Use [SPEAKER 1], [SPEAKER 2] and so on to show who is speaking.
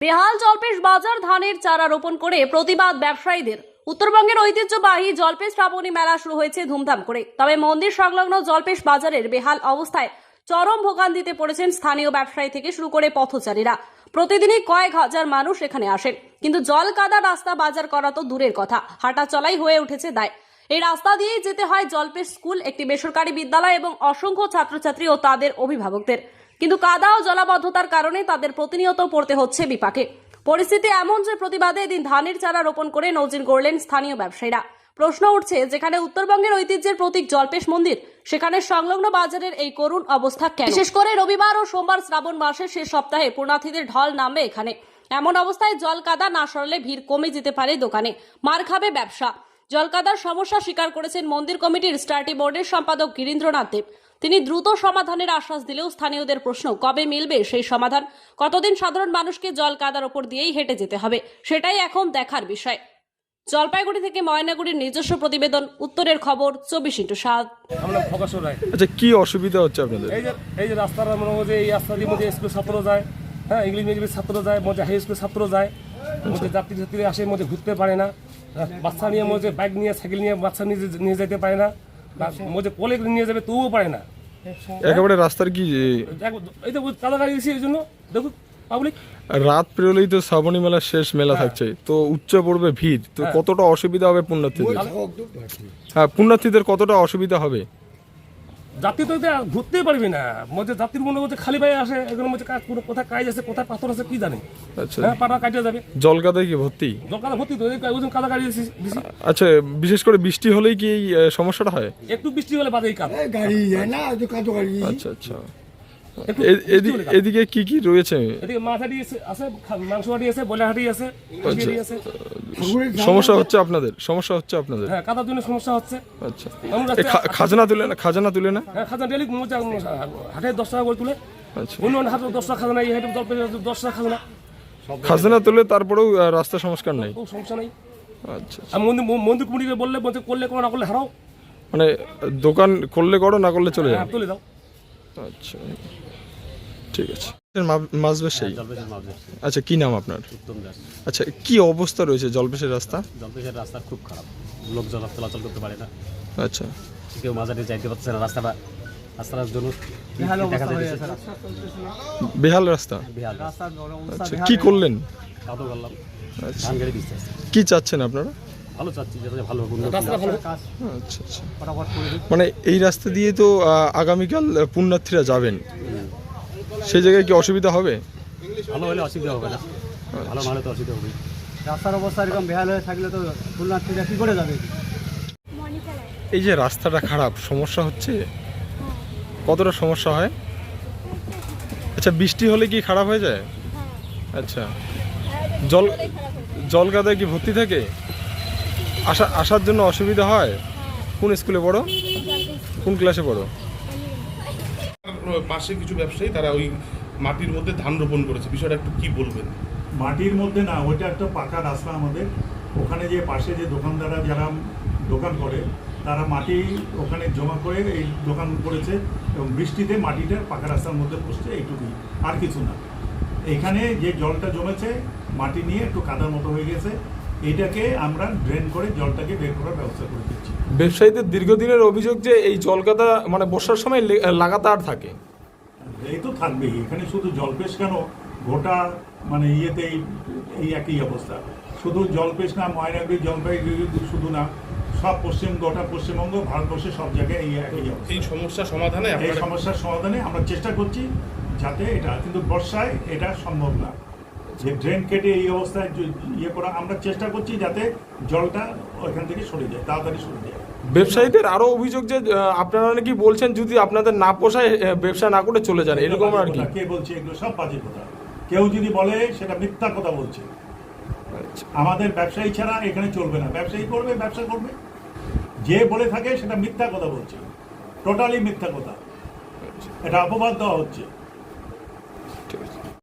[SPEAKER 1] বেহাল জলপেশ বাজার ধানের চারা রোপণ করে প্রতিবাদ ব্যবসায়ীদের। উত্তরবঙ্গের ঐতিহ্যবাহী জলপেশ শ্রাবণী মেলা শুরু হয়েছে ধুমধাম করে। তবে মন্দির সংলগ্ন জলপেশ বাজারের বেহাল অবস্থায় চরম ভোগান্তিতে পড়েছেন স্থানীয় ব্যবসায়ী থেকে শুরু করে পথচারীরা। প্রতিদিনই কয়েক হাজার মানুষ এখানে আসেন। কিন্তু জল কাদা রাস্তা বাজার করা তো দূরের কথা। হাঁটা চলাই হয়ে উঠেছে দায়। এই রাস্তা দিয়েই যেতে হয় জলপেশ স্কুল, একটি বেসরকারি বিদ্যালয় এবং অসংখ্য ছাত্রছাত্রী ও তাদের অভিভাবকদের। কিন্তু কাদা ও জলাবদ্ধতার কারণে তাদের প্রতিনিয়ত পড়তে হচ্ছে বিপাকে। পরিস্থিতি এমন যে প্রতিবাদে এদিন ধানের চারা রোপণ করে নজির গড়লেন স্থানীয় ব্যবসায়ীরা। প্রশ্ন উঠছে, যেখানে উত্তরবঙ্গের ঐতিহ্যের প্রতীক জলপেশ মন্দির, সেখানে সংলগ্ন বাজারের এই করুণ অবস্থা বিশেষ করে রবিবার ও সোমবার শ্রাবণ মাসের শেষ সপ্তাহে পূর্ণার্থীদের ঢল নামবে এখানে। এমন অবস্থায় জল কাদা না সরলে ভিড় কমে যেতে পারে দোকানে। মার খাবে ব্যবসা। জলকাদার সমস্যা স্বীকার করেছেন মন্দির কমিটির স্টার্টি বোর্ডের সম্পাদক গিরীন্দ্রনাথ দেব। তিনি দ্রুত সমাধানের আশ্বাস দিলেও স্থানীয়দের প্রশ্ন কবে মিলবে সেই সমাধান? কতদিন সাধারণ মানুষকে জল কাদার ওপর দিয়েই হেঁটে যেতে হবে? সেটাই এখন দেখার বিষয়। জলপাইগুড়ি থেকে ময়নাগুড়ির নিজস্ব প্রতিবেদন উত্তরের খবর চব্বিশ ইন্টু সাত।
[SPEAKER 2] আমরা প্রকাশ রায়।
[SPEAKER 3] আচ্ছা কি অসুবিধা হচ্ছে আপনাদের?
[SPEAKER 2] এই যে এই যে রাস্তার মনে হয় যে এই রাস্তা দিয়ে মধ্যে স্কুল ছাত্র যায় হ্যাঁ ইংলিশ মিডিয়ামের ছাত্র যায় মধ্যে হাই স্কুল ছাত্র যায় মধ্যে যাত্রী ছাত্রী আসে মধ্যে ঘুরতে পারে না। বাচ্চা নিয়ে মধ্যে বাইক নিয়ে সাইকেল নিয়ে বাচ্চা নিয়ে নিয়ে যেতে পারে না বা মধ্যে কলে নিয়ে যাবে তবুও পারে না।
[SPEAKER 3] একেবারে রাস্তার কি
[SPEAKER 2] দেখো, এই তো কাদা গাড়ি দিয়েছি এই জন্য দেখুন পাবলিক
[SPEAKER 3] রাত পেরোলেই তো শ্রাবণী মেলার শেষ মেলা থাকছে তো উচ্চ পড়বে ভিড় তো কতটা অসুবিধা হবে পুণ্যার্থীদের? হ্যাঁ পুণ্যার্থীদের কতটা অসুবিধা হবে?
[SPEAKER 2] যাত্রী তো এটা ঘুরতেই পারবি না। মধ্যে যাত্রীর মনে হচ্ছে খালি পায়ে আসে এখন মধ্যে কাজ কোনো কোথায় কাজ আছে কোথায় পাথর আছে কি জানি।
[SPEAKER 3] আচ্ছা।
[SPEAKER 2] হ্যাঁ পাটা কাটিয়ে যাবে।
[SPEAKER 3] জলকাদায় কি ভর্তি?
[SPEAKER 2] জল কাদা ভর্তি তো ওজন কাদা কাটিয়ে দিছি।
[SPEAKER 3] আচ্ছা বিশেষ করে বৃষ্টি হলেই কি এই সমস্যাটা হয়?
[SPEAKER 2] একটু বৃষ্টি হলে বাদে এই কাদা।
[SPEAKER 4] গাড়ি যায় না
[SPEAKER 3] আচ্ছা আচ্ছা। এদিকে কি কি রয়েছে?
[SPEAKER 2] এদিকে মাছ হাঁটি আছে মাংস হাঁটি আছে বয়লার হাঁটি আছে হাঁটি আছে।
[SPEAKER 3] সমস্যা হচ্ছে আপনাদের? সমস্যা হচ্ছে আপনাদের?
[SPEAKER 2] হ্যাঁ কাদার জন্য সমস্যা হচ্ছে।
[SPEAKER 3] আচ্ছা। খাজনা তুলে না খাজনা তুলে না?
[SPEAKER 2] হ্যাঁ খাজনা ডেলি মোজা হাটে দশ টাকা করে তুলে।
[SPEAKER 3] আচ্ছা।
[SPEAKER 2] অন্য হাটে দশ টাকা খাজনা এই হাটে দশ টাকা- খাজনা
[SPEAKER 3] খাজনা। তুলে তারপরেও রাস্তা সংস্কার নেই?
[SPEAKER 2] সমস্যা নেই।
[SPEAKER 3] আচ্ছা
[SPEAKER 2] আর মন্দির মন্দির কমিটিকে বললে বলতে করলে কোনো না করলে হারাও।
[SPEAKER 3] মানে দোকান করলে করো না করলে চলে যাবে?
[SPEAKER 2] তুলে দাও।
[SPEAKER 3] আচ্ছা। ঠিক আছে। সেই আচ্ছা কি নাম আপনার? আচ্ছা কি অবস্থা রয়েছে জলপেশের রাস্তা?
[SPEAKER 5] জলপেশের রাস্তা খুব খারাপ। লোক জল চলাচল করতে পারে না।
[SPEAKER 3] আচ্ছা।
[SPEAKER 5] কেউ মাঝারে যাইতে পারছে না। রাস্তাটা রাস্তার জন্য
[SPEAKER 3] বেহাল রাস্তা? আচ্ছা কি করলেন?
[SPEAKER 5] কাদো করলাম।
[SPEAKER 3] আচ্ছা। কি চাচ্ছেন আপনারা?
[SPEAKER 5] চাচ্ছি যাতে ভালো
[SPEAKER 3] আচ্ছা আচ্ছা। মানে এই রাস্তা দিয়ে তো আগামীকাল পুণ্যার্থীরা যাবেন। সেই জায়গায় কি অসুবিধা হবে?
[SPEAKER 5] ভালো হলে অসুবিধা হবে না। ভালো হলে তো অসুবিধা হবে।
[SPEAKER 6] রাস্তার অবস্থা এরকম বেহাল হয়ে থাকলে তো খুলনার্থীরা কী করে যাবে?
[SPEAKER 3] এই যে রাস্তাটা খারাপ সমস্যা হচ্ছে? কতটা সমস্যা হয়? আচ্ছা বৃষ্টি হলে কি খারাপ হয়ে যায়? আচ্ছা। জল জল কাদায় কি ভর্তি থাকে? আসা আসার জন্য অসুবিধা হয়? কোন স্কুলে পড়ো? কোন ক্লাসে পড়ো?
[SPEAKER 7] পাশে কিছু ব্যবসায়ী তারা ওই মাটির মধ্যে ধান রোপণ করেছে। বিষয়টা একটু কি বলবেন?
[SPEAKER 8] মাটির মধ্যে না, ওইটা একটা পাকা রাস্তা আমাদের। ওখানে যে পাশে যে দোকানদাররা যারা দোকান করে, তারা মাটি ওখানে জমা করে এই দোকান করেছে এবং বৃষ্টিতে মাটিটা পাকা রাস্তার মধ্যে পড়ছে এইটুকুই। আর কিছু না। এখানে যে জলটা জমেছে, মাটি নিয়ে একটু কাদার মতো হয়ে গেছে, এটাকে আমরা ড্রেন করে জলটাকে বের করার ব্যবস্থা করে দিচ্ছি।
[SPEAKER 3] ব্যবসায়ীদের দীর্ঘদিনের অভিযোগ যে এই জলকাদা মানে বর্ষার সময় লে- লাগাতার থাকে।
[SPEAKER 8] এই তো থাকবেই। এখানে শুধু জলপেশ কেন? গোটা মানে ইয়েতে এই একই অবস্থা। শুধু জলপেশ না ময়নাগুড়ি জলপাইগুড়ি শুধু না সব পশ্চিম গোটা পশ্চিমবঙ্গ ভারতবর্ষের সব জায়গায় এই একই অবস্থা।
[SPEAKER 7] এই সমস্যা সমাধানে
[SPEAKER 8] এই সমস্যার সমাধানে আমরা চেষ্টা করছি যাতে এটা কিন্তু বর্ষায় এটা সম্ভব না। যে ড্রেন কেটে এই অবস্থায় ইয়ে করা আমরা চেষ্টা করছি যাতে জলটা ওইখান থেকে সরে যায় তাড়াতাড়ি সরে যায়।
[SPEAKER 3] ব্যবসায়ীদের আরও অভিযোগ যে আপনারা নাকি বলছেন যদি আপনাদের না পোষায় ব্যবসা না করে চলে যান এরকম আর কি?
[SPEAKER 8] কে বলছে এগুলো সব বাজে কথা। কেউ যদি বলে সেটা মিথ্যা কথা বলছে।
[SPEAKER 3] আচ্ছা।
[SPEAKER 8] আমাদের ব্যবসায়ী ছাড়া এখানে চলবে না। ব্যবসায়ী করবে ব্যবসা করবে। যে বলে থাকে সেটা মিথ্যা কথা বলছে। টোটালি মিথ্যা কথা। এটা অপবাদ দেওয়া হচ্ছে।